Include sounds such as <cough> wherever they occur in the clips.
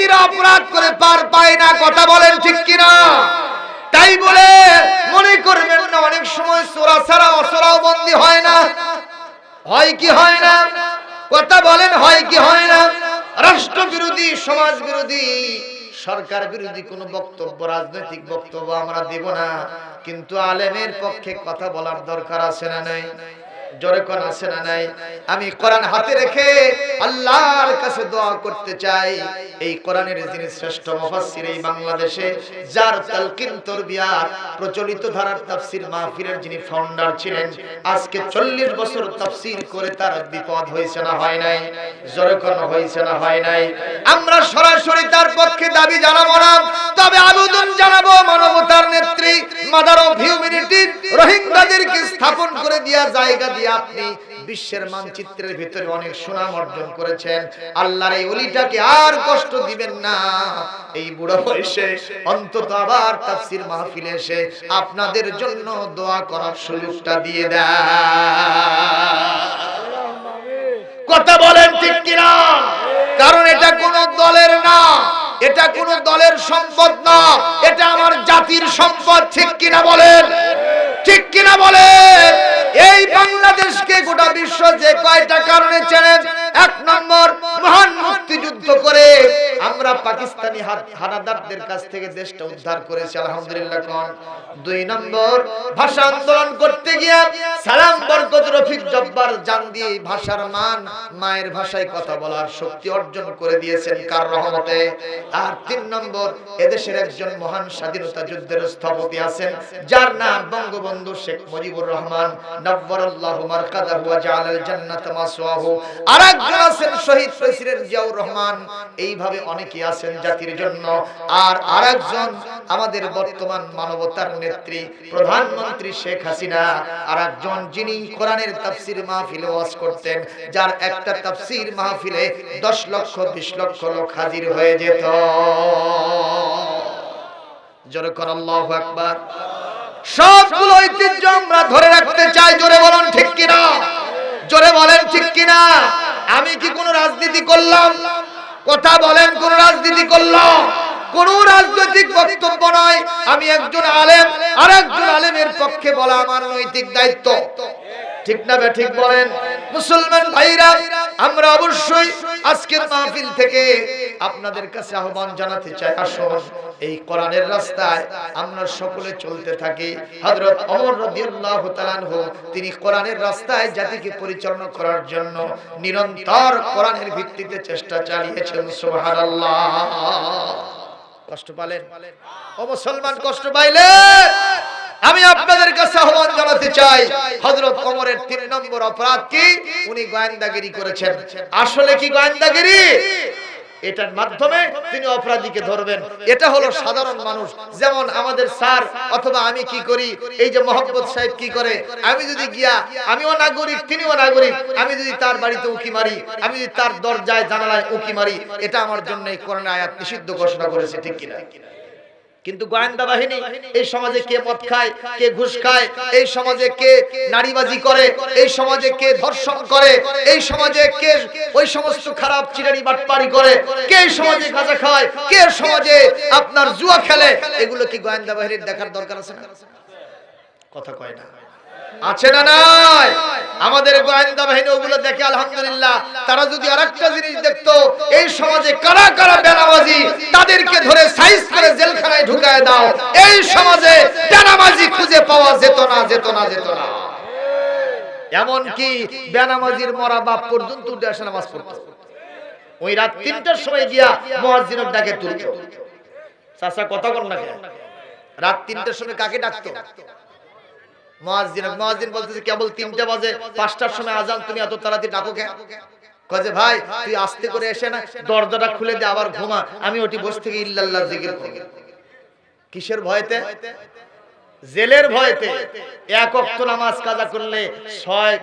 অপরাধীরা অপরাধ করে পার পায় না, কথা বলেন ঠিক কিনা? তাই বলে মনে করবেন না, অনেক সময় চোরা ছাড়া অসরাও বন্দী হয় না। হয় কি হয় না? কথা বলেন, হয় কি হয় না? রাষ্ট্র বিরোধী সমাজ বিরোধী সরকার বিরোধী কোনো বক্তব্য, রাজনৈতিক বক্তব্য আমরা দেব না। কিন্তু আলেমের পক্ষে কথা বলার দরকার আছে না নাই? জোরে কোন আছে না নাই? আমি কোরআন হাতে রেখে আল্লাহর কাছে দোয়া করতে চাই। এই কোরআনের যিনি শ্রেষ্ঠ মুফাসসির এই বাংলাদেশে, যার তালকিন তরবিয়াত, প্রচলিত ধারার তাফসীর মাহফিলের যিনি ফাউন্ডার ছিলেন, আজকে 40 বছর তাফসীর করে তার বিপদ হয়েছে না হয় নাই? জোরে কোন হয়েছে না হয় নাই? আমরা সরাসরি তার পক্ষে দাবি জানাব না। তবে আবেদন জানাব মানবতার নেত্রী মাদার অফ হিউম্যানিটি রোহিঙ্গাদেরকে স্থাপন করে দেওয়া জায়গা দিয়ে আপনি বিশ্বের মানচিত্রের ভিতরে অনেক সুনাম অর্জন করেছেন। আল্লাহর এই অলিটাকে আর কষ্ট দিবেন না। এই বুড়ো বয়সে অন্তত আবার তাফসীর মাহফিলে এসে আপনাদের জন্য দোয়া করার সুযোগটা দিয়ে দেয়। কথা বলেন ঠিক কিনা? কারণ এটা কোন দলের না। এটা কোন দলের সম্পদ না। এটা আমার জাতির সম্পদ, ঠিক কিনা বলেন? ঠিক কিনা বলেন? এই বাংলাদেশকে গোটা বিশ্ব যে কয়টা কারণে চেনেন? এক নম্বর মহান মুক্তিযুদ্ধ করে আমরা পাকিস্তানি হানাদারদের কাছ থেকে দেশটা উদ্ধার করেছি, আলহামদুলিল্লাহ কোন। দুই নম্বর, ভাষা আন্দোলন করতে গিয়ে সালাম বরকত রফিক জব্বার জান দিয়ে ভাষার মান মায়ের ভাষায় কথা বলার শক্তি অর্জন করে দিয়েছেন কার রহমতে? আর তিন নম্বর, এদেশের একজন মহান স্বাধীনতা যুদ্ধের স্থপতি আছেন, যার নাম বঙ্গবন্ধু শেখ মুজিবুর রহমান। নব্বরাল্লাহু মারকাদাহু ওয়া জাআলাল জান্নাত মাসওয়াহু। রহমান। এইভাবে আছেন জাতির জন্য। আর আমাদের বর্তমান মানবতার নেত্রী, প্রধানমন্ত্রী শেখ হাসিনা। আরেকজন যিনি কোরআনের তাফসীর মাহফিলে করতেন, যার একটা তাফসীর মাহফিলে 10 লক্ষ 20 লক্ষ লোক হাজির হয়ে যেত। জোরে সবগুলো ঐতিহ্য আমরা ধরে রাখতে চাই, জোরে বলুন ঠিক কিনা? জোরে বলেন ঠিক কিনা? আমি কি কোন রাজনীতি করলাম? কথা বলেন, কোন রাজনীতি করলাম কোন রাজনৈতিক বক্তব্য নয়। আমি একজন আলেম আর একজন আলেমের পক্ষে বলা আমার নৈতিক দায়িত্ব। ঠিক না ঠিক বলেন? মুসলমান ভাইরা, আমরা অবশ্যই আজকের মাহফিল থেকে আপনাদের কাছে আহ্বান জানাতে চাই, আসুন এই কোরআনের রাস্তায় আমরা সকলে চলতে থাকি। হযরত ওমর রাদিয়াল্লাহু তাআলা আনহু, তিনি কোরআনের রাস্তায় জাতিকে পরিচালনা করার জন্য নিরন্তর কোরআনের ভিত্তিতে চেষ্টা চালিয়েছেন, সুবহানাল্লাহ। কষ্ট পালেন? ও মুসলমান, কষ্ট পাইলেন আমি আপনাদের কাছে আহ্বান জানাতে চাই, হযরত ওমরের তিন নম্বর অপরাধ কি? উনি গোয়েন্দাগিরি করেছেন। আসলে কি গোয়েন্দাগিরি? এটার মাধ্যমে তিনি অপরাধীকে ধরবেন। এটা হলো সাধারণ মানুষ। যেমন আমাদের স্যার, অথবা আমি কি করি? এই যে মোহাম্মদ সাহেব কি করে? আমি যদি গিয়া, আমিও নাগরিক, তিনিও নাগরিক। আমি যদি তার বাড়িতে উকি মারি, আমি যদি তার দরজায়, জানালায় উকি মারি, এটা আমার জন্য এই করোনা আয়াত নিষিদ্ধ ঘোষণা করেছে, ঠিক কিনা? কিন্তু গোয়েন্দা বাহিনী এই সমাজে কে মদ খায় কে ঘুষ খায় এই সমাজে কে নারীবাজি করে এই সমাজে কে ধর্ষণ করে এই সমাজে কে ওই সমস্ত খারাপ চিরানি বাটপারি করে কে সমাজে গাঁজা খায় কে সমাজে আপনার জুয়া খেলে এগুলো কি গোয়েন্দা বাহিনীর দেখার দরকার আছে না? কথা কয় না। আছে না নাই? আমাদের গোয়েন্দা বাহিনী ওগুলো দেখে, আলহামদুলিল্লাহ, তারা যদি আরেকটা জিনিস দেখতো, এই সমাজে কারা কারা বেনামাজি, তাদেরকে ধরে সাইজ করে জেলখানায় ঢুকায় দাও। এই সমাজে বেনামাজি খুঁজে পাওয়া যেত না যেত না যেত না। এমন কি বেনামাজির মরা বাপ পর্যন্ত উঠে আসে নামাজ পড়তো। ওই রাত তিনটার সময় গিয়া মুয়াজ্জিনের ডাকে তুলতো। চাচা, কথা কর না রাত তিনটার সময় কাকে ডাকতো? তিনটা বাজে, পাঁচটার সময় তুমি এত তাড়াতাড়ি ভাই, তুই করে এসে না, দরজাটা খুলে দে, আবার ঘুমা। আমি ওটি বসে থেকে কিসের ভয়তে? জেলের ভয়তে। এক অক্ত নামাজ কাজা করলে ছয়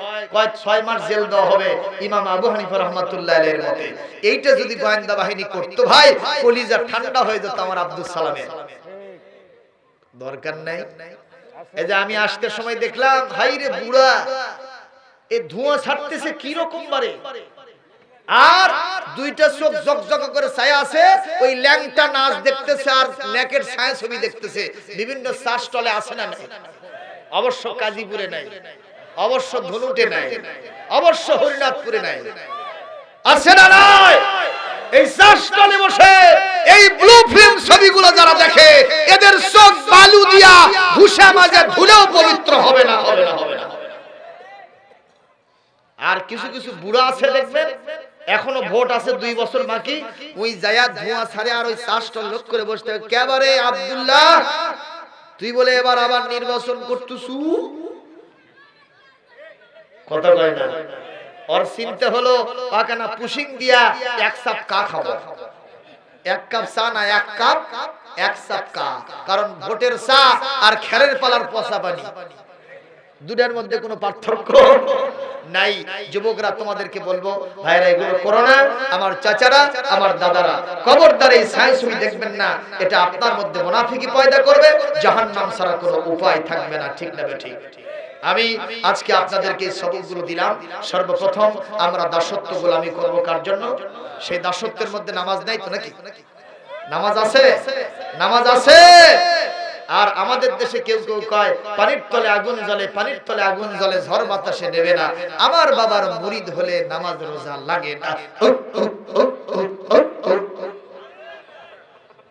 ছয় মাস জেল দেওয়া হবে ইমাম আবু হানিফা রহমাতুল্লাহ আলাইহির মতে। এইটা যদি গোয়েন্দা বাহিনী করতো, ভাই, কলিজা ঠান্ডা হয়ে যেত আমার আব্দুল সালামের। দরকার নাই? এই যে আমি আসতে সময় দেখলাম, হাই রে বুড়া, এ ধোঁয়া ছাড়তেছে কি রকম বারে? আর দুইটা চোখ জকজক করে ছায়া আছে, ওই ল্যাংটা নাচ দেখতেছে আর নেকের ছায়া ছবি দেখতেছে। বিভিন্ন চাষ টলে আছে না নাই? অবশ্য কাজীপুরে নাই, অবশ্য ধনুটে নাই, অবশ্য হরিনাথপুরে নাই। আছে না নাই? এই চাষটলে বসে এই ব্লু ফিল্ম ছবিগুলো যারা দেখে, এদের চোখ বালু দিয়া ঘুষা মাঝে ধুলেও পবিত্র হবে না হবে না হবে না আর কিছু কিছু বুড়া আছে দেখবেন, এখনও ভোট আছে দুই বছর বাকি, ওই জায়গা ধোঁয়া ছাড়ে আর ওই চাষটা লোক করে বসতে হবে। কেবারে আব্দুল্লাহ। তুই বলে এবার আবার নির্বাচন করতেছু? কথা কয় না। ওর চিন্তা হলো, পাকানা পুশিং দিয়া এক সাপ কা খাব। এক কাপ চা না এক কাপ, এক সাপ কা। কারণ ভোটের চা আর খেরের পালার পচা পানি। দুটার মধ্যে কোনো পার্থক্য নাই। যুবকরা তোমাদেরকে বলব, ভাইরা, এগুলো করো না। আমার চাচারা, আমার দাদারা, খবরদার এই সায়েন্স ছবি দেখবেন না। এটা আপনার মধ্যে মুনাফিকি পয়দা করবে। জাহান্নাম ছাড়া কোনো উপায় থাকবে না। ঠিক না ঠিক আমি আজকে আপনাদেরকে এই সবকগুলো দিলাম। সর্বপ্রথম আমরা দাসত্ব গোলামি করব কার জন্য? সেই দাসত্বের মধ্যে নামাজ নাই তো নাকি? নামাজ আছে? নামাজ আছে। আর আমাদের দেশে কেউ কেউ কয়, পানির তলে আগুন জ্বলে, পানির তলে আগুন জ্বলে, ঝড় বাতাসে নেবে না। আমার বাবার মুরিদ হলে নামাজ রোজা লাগে না।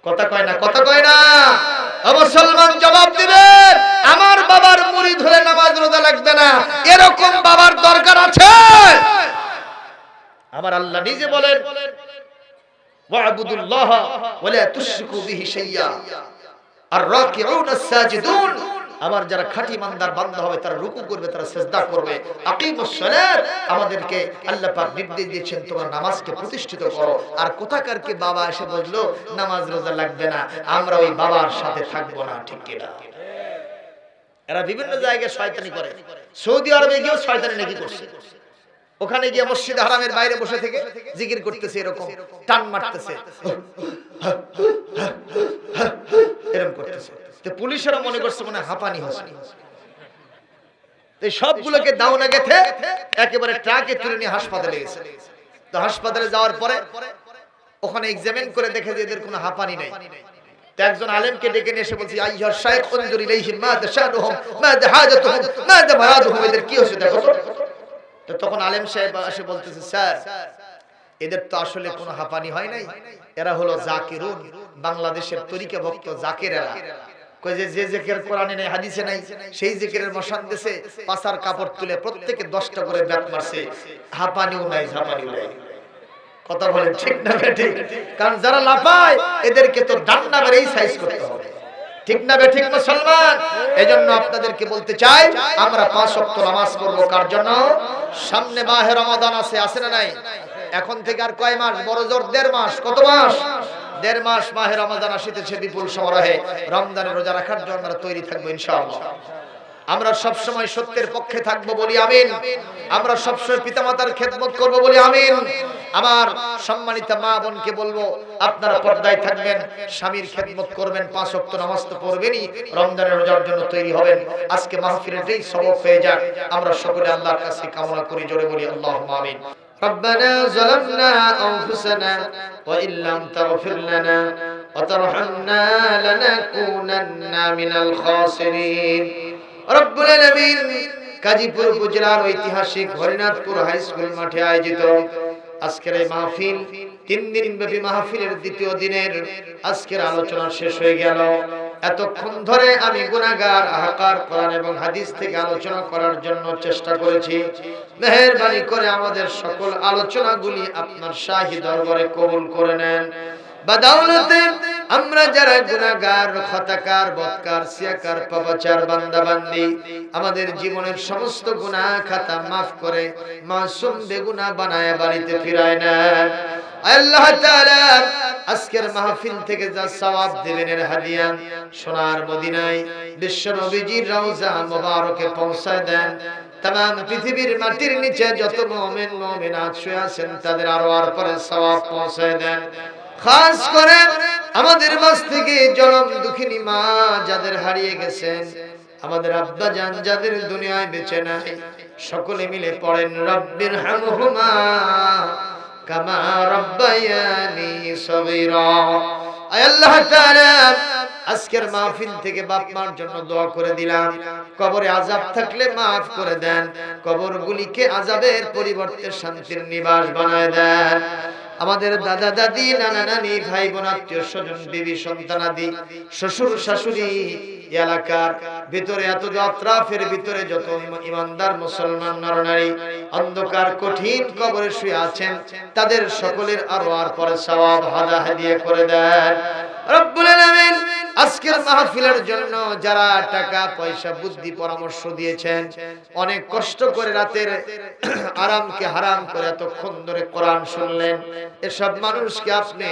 কথা কয় না, কথা কয় না। মুসলমান জবাব দিবেন আমার বাবার মুরিদ হলে লাগবে না। এরকম বাবার দরকার আছে। আমার আল্লাহ নিজে বলেন, ওয়াবুদুল্লাহ ওয়ালা তুশরিকু বিহি শাইয়্যা আর রাকিউন সাজিদুন। আমার যারা খাঁটি হবে, তারা রুকু করবে, তারা সেজদা করবে। আমাদেরকে আল্লাহ পাক নির্দেশ দিয়েছেন, তোমরা নামাজকে প্রতিষ্ঠিত করো। আর কোথাকার কি বাবা এসে বলল, নামাজ রোজা লাগবে না, আমরা ওই বাবার সাথে থাকব না। ঠিক কি না এরা বিভিন্ন জায়গায় শয়তানি করে। সৌদি আরবে গিয়েও শয়তানি নাকি করছে। ওখানে গিয়ে মসজিদ হারামের বাইরে বসে থেকে জিকির করতেছে এরকম, টান মারতেছে। এরকম করতেছে। পুলিশেরা মনে করছে মনে হাঁপানি হচ্ছে। সবগুলোকে দাউনা গেথে একেবারে ট্রাকে তুলে নিয়ে হাসপাতালে গেছে। তো হাসপাতালে যাওয়ার পরে ওখানে এক্সামিন করে দেখে যে এদের কোনো হাঁপানি নাই। একজন আলেমকে ডেকে নিয়ে এসে বলছি উনজুর ইলাইহিম এদের কি দেখো তো। তো তখন আলেম সাহেব এসে বলতেছে, স্যার, এদের তো আসলে কোনো হাঁপানি হয় নাই। এরা হলো জাকিরুন, বাংলাদেশের তরিকা ভক্ত জাকিরেরা যে যে জেকের কোরআনে নেই, হাদিসে নাই, সেই জেকেরের মশান দেশে পাসার কাপড় তুলে প্রত্যেকে দশটা করে ব্যাট মারছে। হাঁপানিও নাই নাই। কথা বলেন ঠিক না ঠিক? কারণ যারা লাফায়, এদেরকে তো ডান্না মেরেই সাইজ করতে হবে। ঠিক না বে ঠিক, মুসলমান? এজন্য আপনাদেরকে বলতে চাই, আমরা পাঁচ ওয়াক্ত নামাজ পড়ব কার জন্য? সামনে মাহে রমাদান আছে আছে না নাই? এখন থেকে আর কয় মাস? বড় জোর, দেড় মাস। কত মাস? দেড় মাস মাহে রমাদান আসিতেছে বিপুল সমারোহে। রমজানের রোজা রাখার জন্য আমরা তৈরি থাকব, ইনশাআল্লাহ। আমরা সব সময় সত্যের পক্ষে থাকবো বলি আমিন আমরা সবসময় পিতামাতার খেদমত করব বলি আমিন আমার সম্মানিত মা বোনকে বলবো আপনারা পর্দায় থাকবেন স্বামীর খেদমত করবেন পাঁচ ওয়াক্ত নামাজ তো পড়বেনই রমজানের রোজার জন্য তৈরি হবেন আজকে মাহফিলের যেই সবক হয়ে যাক আমরা সকলে আল্লাহর কাছে কামনা করি জোরে বলি আল্লাহুম্মা আমিন ربنا ظلمنا أنفسنا وإن لم تغفر لنا وترحمنا لنكونن من الخاسرين কাজীপুর উপজেলার ঐতিহাসিক হরিনাথপুর হাই স্কুল মাঠে আয়োজিত আজকের এই মাহফিল তিন দিন ব্যাপী মাহফিলের দ্বিতীয় দিনের আজকের আলোচনা শেষ হয়ে গেল। এতক্ষণ ধরে আমি গুনাহগার, আহাকার এবং হাদিস থেকে আলোচনা করার জন্য চেষ্টা করেছি। মেহেরবানি করে আমাদের সকল আলোচনাগুলি আপনার শাহী দরবারে কবুল করে নেন। বাদাউলতে আমরা যারা গুনাহগার খতাকার বদকার সিয়াকার, পাপাচার, বান্দাবান্দি, আমাদের জীবনের সমস্ত গুনাহ খাতা মাফ করে মাসুম বেগুনা বানায় বাড়িতে ফিরায় নেন আল্লাহ তাআলা, আজকের মাহফিল থেকে যা সওয়াব দিবেন এর হাদিয়া সোনার মদিনায় বিশ্ব নবীজির রওজা মোবারকে পৌঁছায় দেন। তাম পৃথিবীর মাটির নিচে যত মুমিন, মুমিনাত শুয়ে আছেন, তাদের আরও আর পরে সওয়াব পৌঁছায় দেন। খাস করে আমাদের মাঝ থেকে জনম দুঃখিনী মা যাদের হারিয়ে গেছেন, আমাদের আব্বা জান যাদের দুনিয়ায় বেঁচে নাই, সকলে মিলে পড়েন, রব্বির হামহুমা কামা রাব্বায়ানি সগীরা। আয় আল্লাহ তাআলা, আজকের মাহফিল থেকে বাপ মার জন্য দোয়া করে দিলাম। কবরে আজাব থাকলে মাফ করে দেন, কবরগুলিকে আজাবের পরিবর্তে শান্তির নিবাস বানায় দেন। আমাদের দাদা, দাদি, নানা, নানি, ভাই বোন, আত্মীয় স্বজন, বিবি সন্তানাদি শ্বশুর, শাশুড়ি, এলাকার ভিতরে এত আত্রাফের ভিতরে যত ইমানদার মুসলমান, নরনারী, অন্ধকার, কঠিন কবরে শুয়ে আছেন, তাদের সকলের আরও আর পরে সওয়াব হাদা হাদিয়া করে দেন। রব্বুল আলামিন আজকের মাহফিলের জন্য যারা টাকা, পয়সা, বুদ্ধি, পরামর্শ দিয়েছেন, অনেক কষ্ট করে রাতের আরামকে হারাম করে এতক্ষণ ধরে কোরআন শুনলেন। এসব মানুষকে আপনি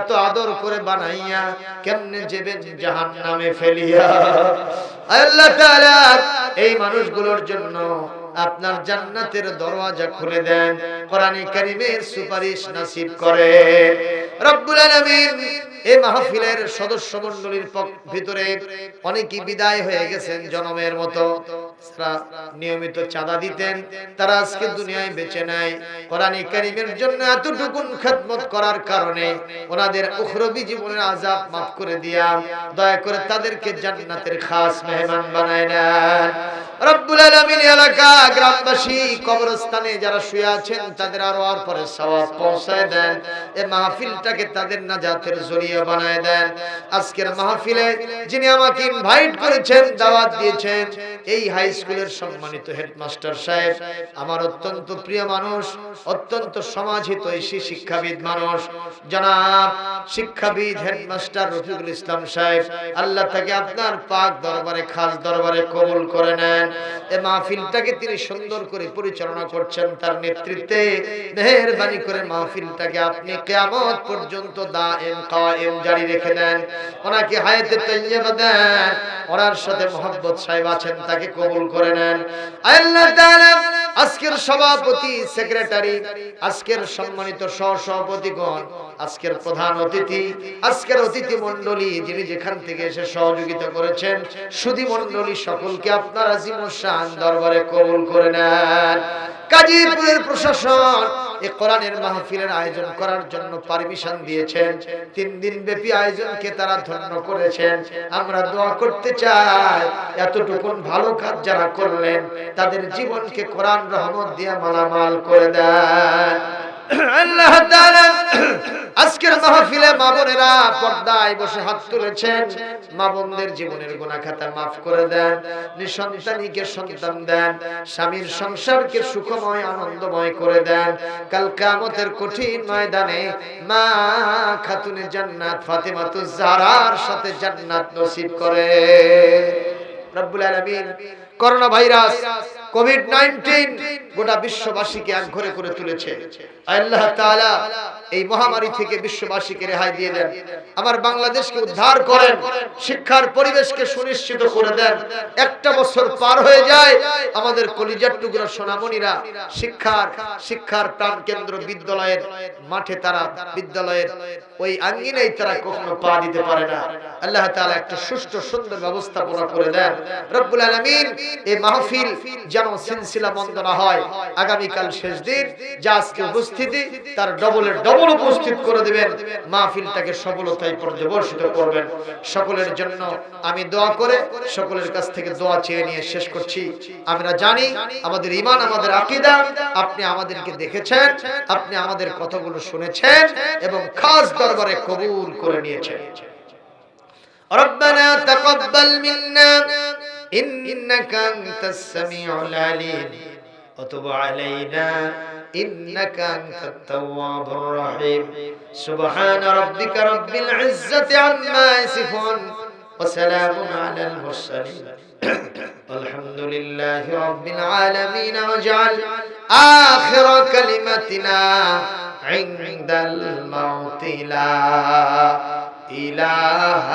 এত আদর করে বানাইয়া কেমনে যাবেন জাহান নামে ফেলিয়া আল্লাহ তাআলা, এই মানুষগুলোর জন্য আপনার জান্নাতের দরওয়াজা খুলে দেন, কোরআনে কারীমের সুপারিশ নসিব করে। রব্বুল আলামিন এই মাহফিলের সদস্য মণ্ডলীর ভিতরে অনেকেই বিদায় হয়ে গেছেন জনমের মতো। নিয়মিত চাঁদা দিতেন, তারা আজকে দুনিয়ায় বেঁচে নাই। কোরআন কারিমের জন্য এতটুকুন খেদমত করার কারণে ওনাদের উখরবি জীবনের আজাব মাফ করে দিয়া দয়া করে তাদেরকে জান্নাতের খাস মেহমান বানায় নেন। রব্বুল আলামিন এলাকা, গ্রামবাসী, কবরস্থানে যারা শুয়ে আছেন, তাদের আরও আর পরে সওয়াব পৌঁছায় দেন। এই মাহফিলটাকে তাদের নাজাতের জড়িয়ে বানায় দেন। আজকের মাহফিলে যিনি আমাকে ইনভাইট করেছেন দাওয়াত দিয়েছেন এই হাই স্কুলের সম্মানিত হেডমাস্টার সাহেব, আমার অত্যন্ত প্রিয় মানুষ, অত্যন্ত সমাজহিত ঐশী শিক্ষাবিদ মানুষ। জনাব, শিক্ষাবিদ হেডমাস্টার রফিকুল ইসলাম সাহেব, আল্লাহ তাকে আপনার পাক দরবারে, খাস দরবারে কবুল করে নেন। এ মাহফিলটাকে তিনি সুন্দর করে পরিচালনা করছেন তার নেতৃত্বে। মেহেরবানি করে মাহফিলটাকে আপনি কিয়ামত পর্যন্ত দায়েম, কায়েম, জারি রেখে দেন। ওনাকে হায়াতে তৈয়বা দেন। ওনার সাথে মোহাম্মদ সাহেব আছেন, তাকে কবুল করে নেন। আল্লাহ তাআলা আজকের সভাপতি, সেক্রেটারি, আজকের সম্মানিত সহসভাপতিগণ, আজকের প্রধান অতিথি, আজকের অতিথি মণ্ডলী যিনি যেখান থেকে এসে সহযোগিতা করেছেন সুধী মণ্ডলী সকলকে আপনার শান দরবারে কবুল করে নেন। কাজীপুরের প্রশাসন এই কোরআনের মাহফিলের আয়োজন করার জন্য পারমিশন দিয়েছেন। তিন দিন ব্যাপী আয়োজনকে তারা ধন্য করেছেন। আমরা দোয়া করতে চাই এতটুকু ভালো কাজ যারা করলেন, তাদের জীবনকে কোরআন রহমত দিয়ে মালামাল করে দেন। আল্লাহ তাআলা আজকের মাহফিলে মা বোনেরা পর্দায় বসে হাত তুলেছেন। মা বোনদের জীবনের গুনাহ খাতা করে দেন, নিঃসন্তানীকে সন্তান দেন, স্বামীর সংসারকে সুখময়, আনন্দময় করে দেন। কাল কিয়ামতের কঠিন ময়দানে মা খাতুনে জান্নাত ফাতেমাতুজ জাহরার সাথে জান্নাত নসিব করে। রব্বুল আলামিন করোনা ভাইরাস কোভিড নাইনটিন গোটা বিশ্ববাসীকে এক ঘরে করে তুলেছে। আল্লাহ তাআলা এই মহামারী থেকে বিশ্ববাসীকে রেহাই দিয়ে দেন। আমার বাংলাদেশকে উদ্ধার করেন, শিক্ষার পরিবেশকে সুনিশ্চিত করে দেন। একটা বছর পার হয়ে যায়, আমাদের কলিজার টুকরা সোনামণিরা শিক্ষার শিক্ষার প্রাণ কেন্দ্র বিদ্যালয়ের মাঠে তারা বিদ্যালয়ের ওই আঙ্গিনায় তারা কখনো পা দিতে পারে না। আল্লাহ তাআলা একটা সুষ্ঠু, সুন্দর ব্যবস্থাপনা করে দেন। রব্বুল আলামিন এই মাহফিল যেন সিলসিলা বন্ধ না হয় আগামীকাল শেষ দিন যা আজকে উপস্থিতি তার ডবলের ডবল উপস্থিত করে দিবেন মাহফিলটাকে সফলতায় পর্যবসিত করবেন সকলের জন্য আমি দোয়া করে সকলের কাছ থেকে দোয়া চেয়ে নিয়ে শেষ করছি আমরা জানি আমাদের ইমান আমাদের আকীদা আপনি আমাদেরকে দেখেছেন আপনি আমাদের কথাগুলো শুনেছেন এবং খাস দরবারে কবুল করে নিয়েছেন ربنا تقبل منا إنك أنت السميع العليم وتب علينا إنك أنت التواب الرحيم. سبحان ربك رب العزة عما يصفون وسلام على المرسلين. <coughs> والحمد لله رب العالمين واجعل آخر كلمتنا عند الموت لا إله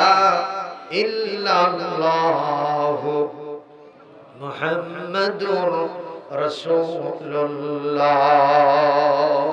إلا الله. محمد رسول রসুল্লাহ।